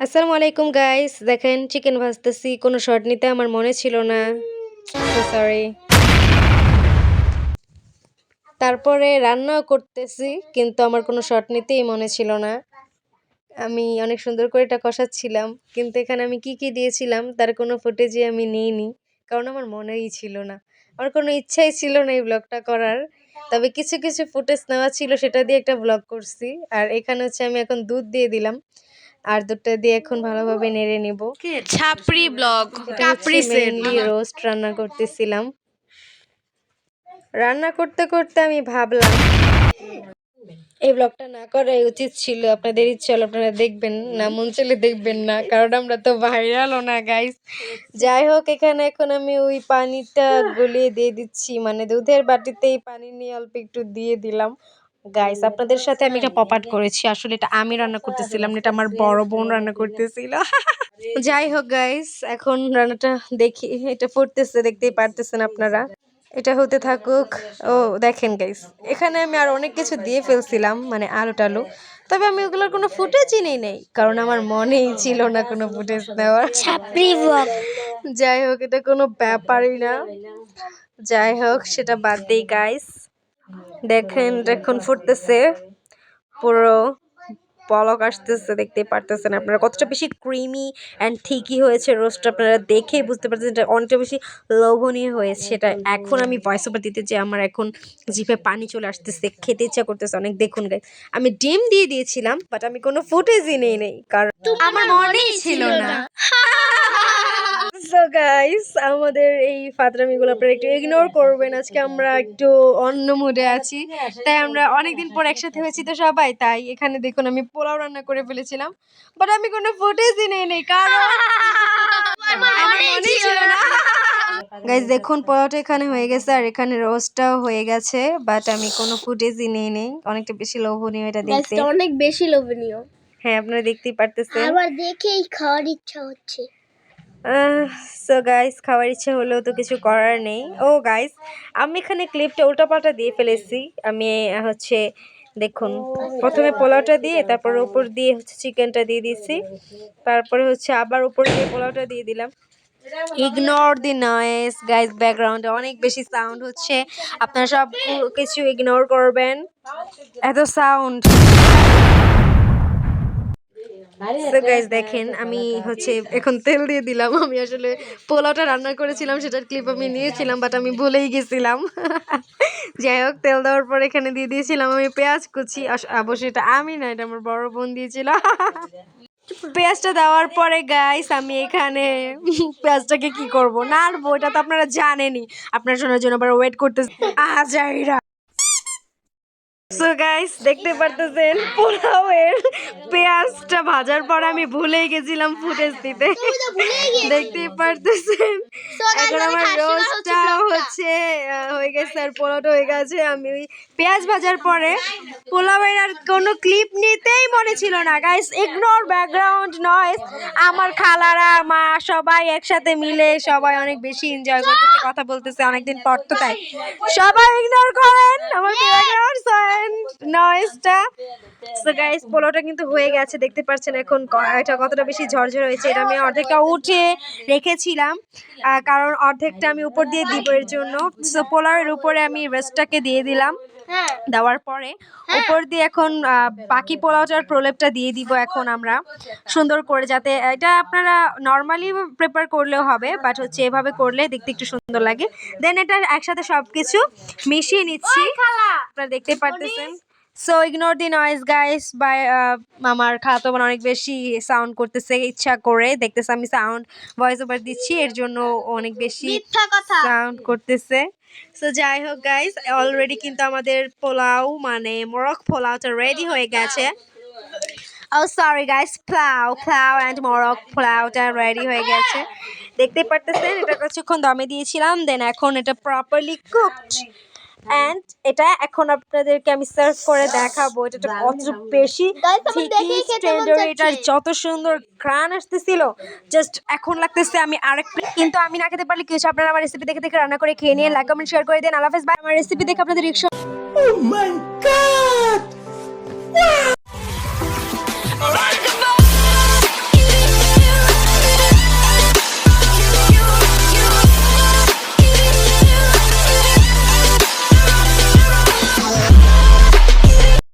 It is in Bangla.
আসসালামু আলাইকুম গাইস দেখেন চিকেন ভাজতেছি। কোনো শর্ট নিতে আমার মনে ছিল না। সরি তারপরে রান্নাও করতেছি, কিন্তু আমার কোনো শর্ট নিতেই মনে ছিল না। আমি অনেক সুন্দর করে এটা কষাচ্ছিলাম, কিন্তু এখানে আমি কি কি দিয়েছিলাম, তার কোনো ফুটেজই আমি নিইনি, কারণ আমার মনেই ছিল না। আমার কোনো ইচ্ছাই ছিল না এই ব্লগটা করার। তবে কিছু কিছু ফুটেজ নেওয়া ছিল, সেটা দিয়ে একটা ব্লগ করছি। আর এখানে হচ্ছে আমি এখন দুধ দিয়ে দিলাম। আর দুটো দিয়ে এখন ভালোভাবে নেড়ে নিব। ছাপড়ি ব্লগ কাপড়ি রোস্ট রান্না করতেছিলাম। রান্না করতে করতে আমি ভাবলাম এই ব্লগটা না করাই উচিত ছিল। আপনাদের ইচ্ছে হলো আপনারা দেখবেন না মন চলে দেখবেন না কারণ আমরা তো ভাইরালও না গাইস যাই হোক এখানে এখন আমি ওই পানিটা গলিয়ে দিয়ে দিচ্ছি। মানে দুধের বাটিতেই পানি নিয়ে অল্প একটু দিয়ে দিলাম। গাইস আপনাদের সাথে আমি এটা পপাট করেছি। আসলে এটা আমি রান্না করতেছিলাম এটা আমার বড় বোন রান্না করতেছিল। যাই হোক গাইস এখন রান্নাটা দেখি। এটা ফুটতেছে দেখতেই পারতেছেন আপনারা। এটা হতে থাকুক। ও দেখেন গাইস এখানে আমি আর অনেক কিছু দিয়ে ফেলছিলাম মানে আলু টালু তবে আমি ওগুলোর কোনো ফুটেজই নেই নেই কারণ আমার মনেই ছিল না কোনো ফুটেজ নেওয়ার যাই হোক এটা কোনো ব্যাপারই না। যাই হোক সেটা বাদ দেই গাইস দেখেন এখন ফুটতেছে পুরো পলক আসতেছে দেখতেই পারতেছেন আপনারা কতটা বেশি ক্রিমি অ্যান্ড ঠিকই হয়েছে রোস্ট আপনারা দেখেই বুঝতে পারতেছেন এটা অনেকটা বেশি লোভনীয় হয়েছে এটা। এখন আমি ভয়েস ওভার দিতে যে আমার এখন জিভে পানি চলে আসতেছে খেতে ইচ্ছা করতেছে অনেক। দেখুন গাই আমি ডিম দিয়ে দিয়েছিলাম বাট আমি কোনো ফুটেজই নেই নেই কারণ আমার মনেই ছিল না। সো গাইস আমাদের এই ফাতরামিগুলো আপনারা একটু ইগনোর করবেন। আজকে আমরা একটু অন্য মুডে আছি। তাই আমরা অনেকদিন পর একসাথে হয়েছি তো সবাই। তাই এখানে দেখুন আমি পোলাও রান্না করে ফেলেছিলাম। বাট আমি কোনো ফুটেজই নেই নেই কারণ গাইস দেখুন পোলাওটা এখানে হয়ে গেছে আর এখানে রোস্টটাও হয়ে গেছে। বাট আমি কোনো ফুটেজই নেই নেই। অনেকটা বেশি লোভনীয় এটা দেখতে। অনেক বেশি লোভনীয়। হ্যাঁ আপনারা দেখতেই পারতেছেন। আবার দেখেই খাওয়ার ইচ্ছা হচ্ছে। সো গাইস খাওয়ার ইচ্ছে হলেও তো কিছু করার নেই। ও গাইস আমি এখানে ক্লিপটা উল্টাপাল্টা দিয়ে ফেলেছি। আমি হচ্ছে, দেখুন, প্রথমে পোলাওটা দিয়ে, তারপর উপর দিয়ে হচ্ছে চিকেনটা দিয়ে দিয়েছি। তারপরে হচ্ছে আবার উপর দিয়ে পোলাওটা দিয়ে দিলাম। ইগনোর দি নয়েস গাইস ব্যাকগ্রাউন্ডে অনেক বেশি সাউন্ড হচ্ছে। আপনারা সব কিছু ইগনোর করবেন। এত সাউন্ড সো গাইস দেখেন আমি হচ্ছে এখন তেল দিয়ে দিলাম। আমি আসলে পোলাওটা রান্না করেছিলাম সেটার ক্লিপ আমি নিয়েছিলাম বাট আমি ভুলেই গেছিলাম। যাই হোক তেল দেওয়ার পর এখানে দিয়ে দিয়েছিলাম আমি পেঁয়াজ কুচি। অবশ্যই এটা আমি না এটা আমার বড় বোন দিয়েছিল। পেঁয়াজটা দেওয়ার পরে গাইস আমি এখানে পেঁয়াজটাকে কি করব? নাড়বো এটা তো আপনারা জানেনই। আপনার শোনার জন্য আবার ওয়েট করতে আজাইরা সো গাইস দেখতে পারতেছেন পোলাওয়ের পেঁয়াজটা ভাজার পর আমি ভুলেই গেছিলাম ফুটেজ দিতে। দেখতেই পারতেছেন এখন আমার রোস্টটা হচ্ছে হয়ে গেছে আর পোলাওটা হয়ে গেছে। আমি ওই পেঁয়াজ ভাজার পরে পোলাওয়ের আর কোনো ক্লিপ নিতেই মনে ছিল না। গাইস ইগনোর ব্যাকগ্রাউন্ড নয়েস আমার খালারা মা সবাই একসাথে মিলে সবাই অনেক বেশি এনজয় করতেছে কথা বলতেছে অনেকদিন পর তো তাই। সবাই ইগনোর করেন আমার ব্যাকগ্রাউন্ড নয়েসটা সো গাইস পোলাওটা কিন্তু হয়ে গেছে, দেখতে পাচ্ছেন এখন এটা কতটা বেশি ঝরঝর হয়েছে, এটা আমি অর্ধেকটা উঠে রেখেছিলাম কারণ অর্ধেকটা আমি উপর দিয়ে দিব এর জন্য। সো পোলাওয়ের উপরে আমি রেস্টটাকে দিয়ে দিলাম। দেওয়ার পরে উপর দিয়ে এখন বাকি পোলাওটার প্রলেপটা দিয়ে দিব এখন আমরা। সুন্দর করে যাতে এটা আপনারা নর্মালি প্রিপেয়ার করলেও হবে বাট হচ্ছে এভাবে করলে দেখতে একটু সুন্দর লাগে। দেন এটা একসাথে সব কিছু মিশিয়ে নিচ্ছি। আপনারা দেখতে পারতেছেন। So ignore the noise guys by আমার খালাতো বোন অনেক বেশি সাউন্ড করতেছে ইচ্ছা করে দেখতেছে আমি সাউন্ড ভয়েস ওভার দিচ্ছি এর জন্য অনেক বেশি সাউন্ড করতেছে। সো যাই হোক গাইস অলরেডি কিন্তু আমাদের পোলাও মানে মরক পোলাওটা রেডি হয়ে গেছে। ও sorry guys pulao pulao and মোরগ পোলাওটা রেডি হয়ে গেছে। দেখতে পারতেছেন, এটা কিছুক্ষণ দমে দিয়েছিলাম দেন এখন এটা প্রপারলি কুকড অ্যান্ড এটা এখন আপনাদেরকে আমি সার্ভ করে দেখাবো। এটা তো কত বেশি ঠিকই যত সুন্দর ঘ্রাণ আসতেছিল জাস্ট এখন লাগতেছে আমি আরেক কিন্তু আমি না খেতে পারলে কিছু আপনারা আমার রেসিপি দেখে দেখে রান্না করে খেয়ে নিয়ে লাইক কমেন্ট শেয়ার করে দেন। আল্লাহ হাফেজ বাই আমার রেসিপি দেখে আপনাদের রিকশন